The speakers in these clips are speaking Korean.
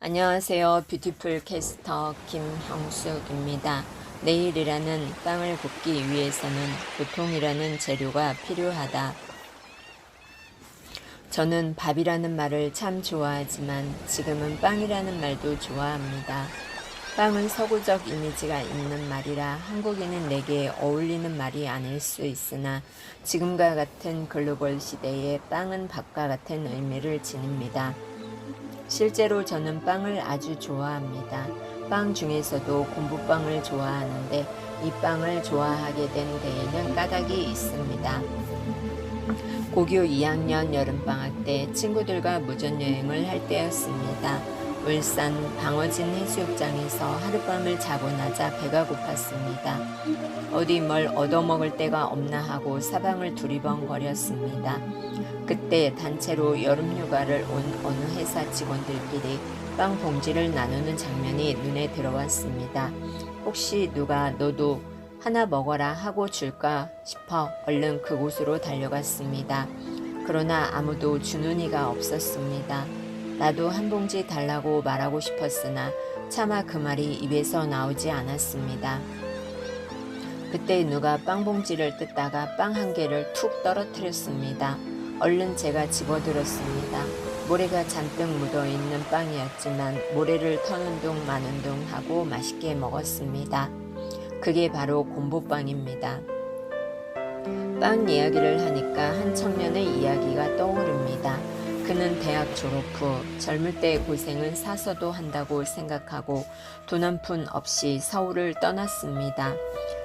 안녕하세요. 뷰티풀 캐스터 김형숙입니다. 내일이라는 빵을 굽기 위해서는 보통이라는 재료가 필요하다. 저는 밥이라는 말을 참 좋아하지만 지금은 빵이라는 말도 좋아합니다. 빵은 서구적 이미지가 있는 말이라 한국인은 내게 어울리는 말이 아닐 수 있으나 지금과 같은 글로벌 시대에 빵은 밥과 같은 의미를 지닙니다. 실제로 저는 빵을 아주 좋아합니다. 빵 중에서도 공부빵을 좋아하는데 이 빵을 좋아하게 된 데에는 까닭이 있습니다. 고교 2학년 여름방학 때 친구들과 무전여행을 할 때였습니다. 울산 방어진 해수욕장에서 하룻밤을 자고 나자 배가 고팠습니다. 어디 뭘 얻어먹을 데가 없나 하고 사방을 두리번거렸습니다. 그때 단체로 여름휴가를 온 어느 회사 직원들끼리 빵 봉지를 나누는 장면이 눈에 들어왔습니다. 혹시 누가 너도 하나 먹어라 하고 줄까 싶어 얼른 그곳으로 달려갔습니다. 그러나 아무도 주는 이가 없었습니다. 나도 한 봉지 달라고 말하고 싶었으나 차마 그 말이 입에서 나오지 않았습니다. 그때 누가 빵 봉지를 뜯다가 빵 한 개를 툭 떨어뜨렸습니다. 얼른 제가 집어들었습니다. 모래가 잔뜩 묻어 있는 빵이었지만 모래를 터는 둥 마는 둥 하고 맛있게 먹었습니다. 그게 바로 곰보빵입니다. 빵 이야기를 하니까 한 청년의 떠오릅니다. 그는 대학 졸업 후 젊을 때의 고생은 사서도 한다고 생각하고 돈 한 푼 없이 서울을 떠났습니다.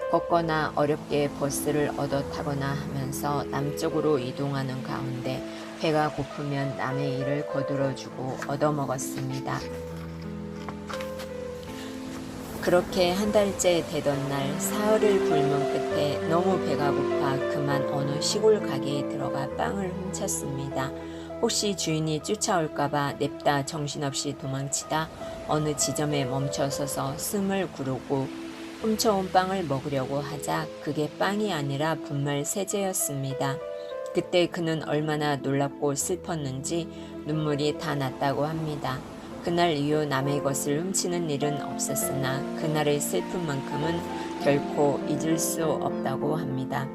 걷거나 어렵게 버스를 얻어 타거나 하면서 남쪽으로 이동하는 가운데 배가 고프면 남의 일을 거들어주고 얻어먹었습니다. 그렇게 한 달째 되던 날 사흘을 굶은 끝에 너무 배가 고파 그만 어느 시골 가게에 들어가 빵을 훔쳤습니다. 혹시 주인이 쫓아올까봐 냅다 정신없이 도망치다 어느 지점에 멈춰서서 숨을 구르고 훔쳐온 빵을 먹으려고 하자 그게 빵이 아니라 분말 세제였습니다. 그때 그는 얼마나 놀랍고 슬펐는지 눈물이 다 났다고 합니다. 그날 이후 남의 것을 훔치는 일은 없었으나 그날의 슬픔만큼은 결코 잊을 수 없다고 합니다.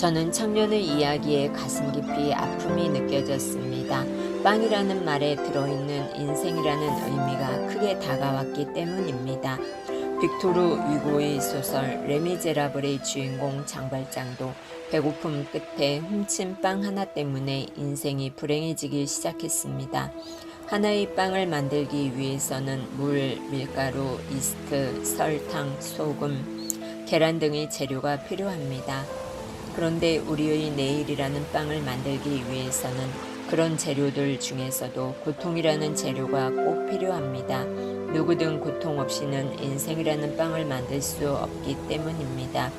저는 청년의 이야기에 가슴 깊이 아픔이 느껴졌습니다. 빵이라는 말에 들어있는 인생이라는 의미가 크게 다가왔기 때문입니다. 빅토르 위고의 소설 레미제라블의 주인공 장발장도 배고픔 끝에 훔친 빵 하나 때문에 인생이 불행해지기 시작했습니다. 하나의 빵을 만들기 위해서는 물, 밀가루, 이스트, 설탕, 소금, 계란 등의 재료가 필요합니다. 그런데 우리의 내일이라는 빵을 만들기 위해서는 그런 재료들 중에서도 고통이라는 재료가 꼭 필요합니다. 누구든 고통 없이는 인생이라는 빵을 만들 수 없기 때문입니다.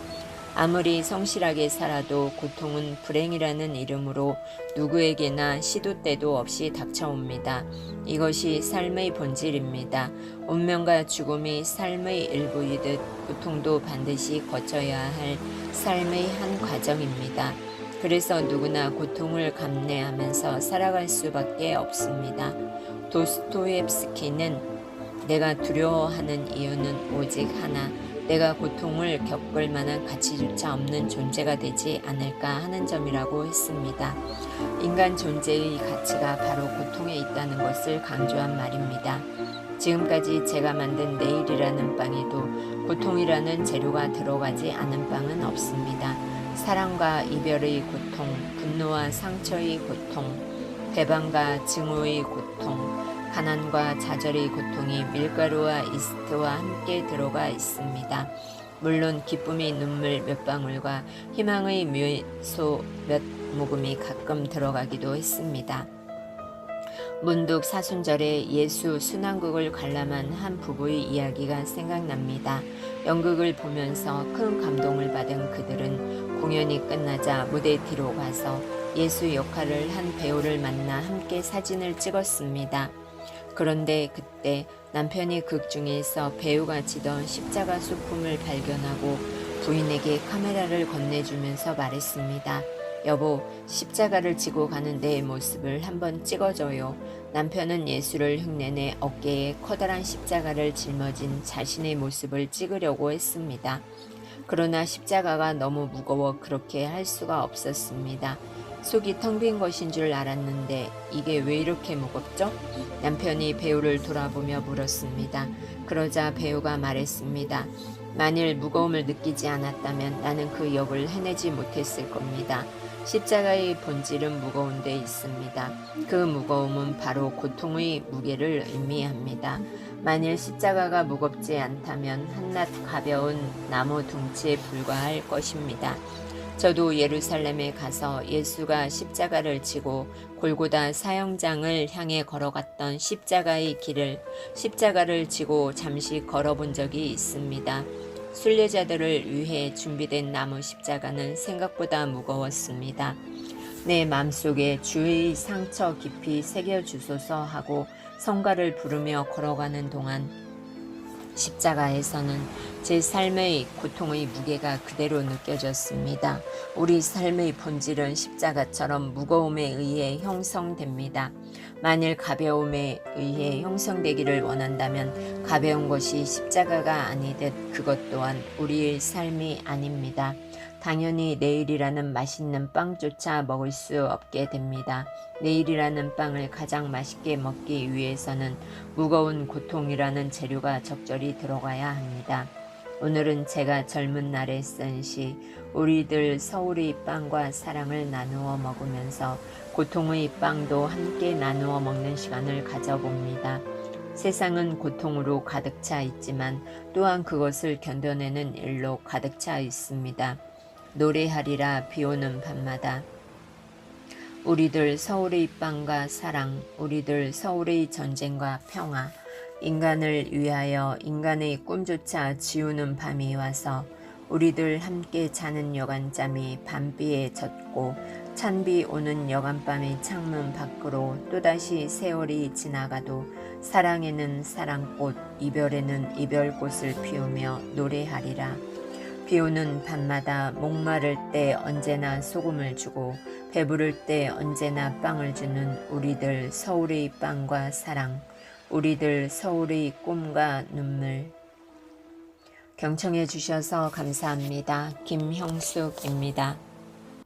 아무리 성실하게 살아도 고통은 불행이라는 이름으로 누구에게나 시도 때도 없이 닥쳐옵니다. 이것이 삶의 본질입니다. 운명과 죽음이 삶의 일부이듯 고통도 반드시 거쳐야 할 삶의 한 과정입니다. 그래서 누구나 고통을 감내하면서 살아갈 수밖에 없습니다. 도스토옙스키는 내가 두려워하는 이유는 오직 하나, 내가 고통을 겪을 만한 가치조차 없는 존재가 되지 않을까 하는 점이라고 했습니다. 인간 존재의 가치가 바로 고통에 있다는 것을 강조한 말입니다. 지금까지 제가 만든 내일이라는 빵에도 고통이라는 재료가 들어가지 않은 빵은 없습니다. 사랑과 이별의 고통, 분노와 상처의 고통, 배반과 증오의 고통, 가난과 좌절의 고통이 밀가루와 이스트와 함께 들어가 있습니다. 물론 기쁨의 눈물 몇 방울과 희망의 미소 몇 모금이 가끔 들어가기도 했습니다. 문득 사순절에 예수 순환국을 관람한 한 부부의 이야기가 생각납니다. 연극을 보면서 큰 감동을 받은 그들은 공연이 끝나자 무대 뒤로 가서 예수 역할을 한 배우를 만나 함께 사진을 찍었습니다. 그런데 그때 남편이 극 중에서 배우가 지던 십자가 소품을 발견하고 부인에게 카메라를 건네주면서 말했습니다. 여보, 십자가를 지고 가는 내 모습을 한번 찍어줘요. 남편은 예수를 흉내내 어깨에 커다란 십자가를 짊어진 자신의 모습을 찍으려고 했습니다. 그러나 십자가가 너무 무거워 그렇게 할 수가 없었습니다. 속이 텅 빈 것인 줄 알았는데 이게 왜 이렇게 무겁죠? 남편이 배우를 돌아보며 물었습니다. 그러자 배우가 말했습니다. 만일 무거움을 느끼지 않았다면 나는 그 역을 해내지 못했을 겁니다. 십자가의 본질은 무거운 데 있습니다. 그 무거움은 바로 고통의 무게를 의미합니다. 만일 십자가가 무겁지 않다면 한낱 가벼운 나무 둥치에 불과할 것입니다. 저도 예루살렘에 가서 예수가 십자가를 지고 골고다 사형장을 향해 걸어갔던 십자가의 길을 십자가를 지고 잠시 걸어본 적이 있습니다. 순례자들을 위해 준비된 나무 십자가는 생각보다 무거웠습니다. 내 마음속에 주의 상처 깊이 새겨주소서 하고 성가를 부르며 걸어가는 동안 십자가에서는 제 삶의 고통의 무게가 그대로 느껴졌습니다. 우리 삶의 본질은 십자가처럼 무거움에 의해 형성됩니다. 만일 가벼움에 의해 형성되기를 원한다면 가벼운 것이 십자가가 아니듯 그것 또한 우리의 삶이 아닙니다. 당연히 내일이라는 맛있는 빵조차 먹을 수 없게 됩니다. 내일이라는 빵을 가장 맛있게 먹기 위해서는 무거운 고통이라는 재료가 적절히 들어가야 합니다. 오늘은 제가 젊은 날에 쓴 시 우리들 서울의 빵과 사랑을 나누어 먹으면서 고통의 빵도 함께 나누어 먹는 시간을 가져봅니다. 세상은 고통으로 가득 차 있지만 또한 그것을 견뎌내는 일로 가득 차 있습니다. 노래하리라 비 오는 밤마다 우리들 서울의 빵과 사랑, 우리들 서울의 전쟁과 평화, 인간을 위하여 인간의 꿈조차 지우는 밤이 와서 우리들 함께 자는 여간잠이 밤비에 젖고 찬비 오는 여간밤의 창문 밖으로 또다시 세월이 지나가도 사랑에는 사랑꽃, 이별에는 이별꽃을 피우며 노래하리라. 비 오는 밤마다 목마를 때 언제나 소금을 주고 배부를 때 언제나 빵을 주는 우리들 서울의 빵과 사랑, 우리들 서울의 꿈과 눈물. 경청해 주셔서 감사합니다. 김형숙입니다.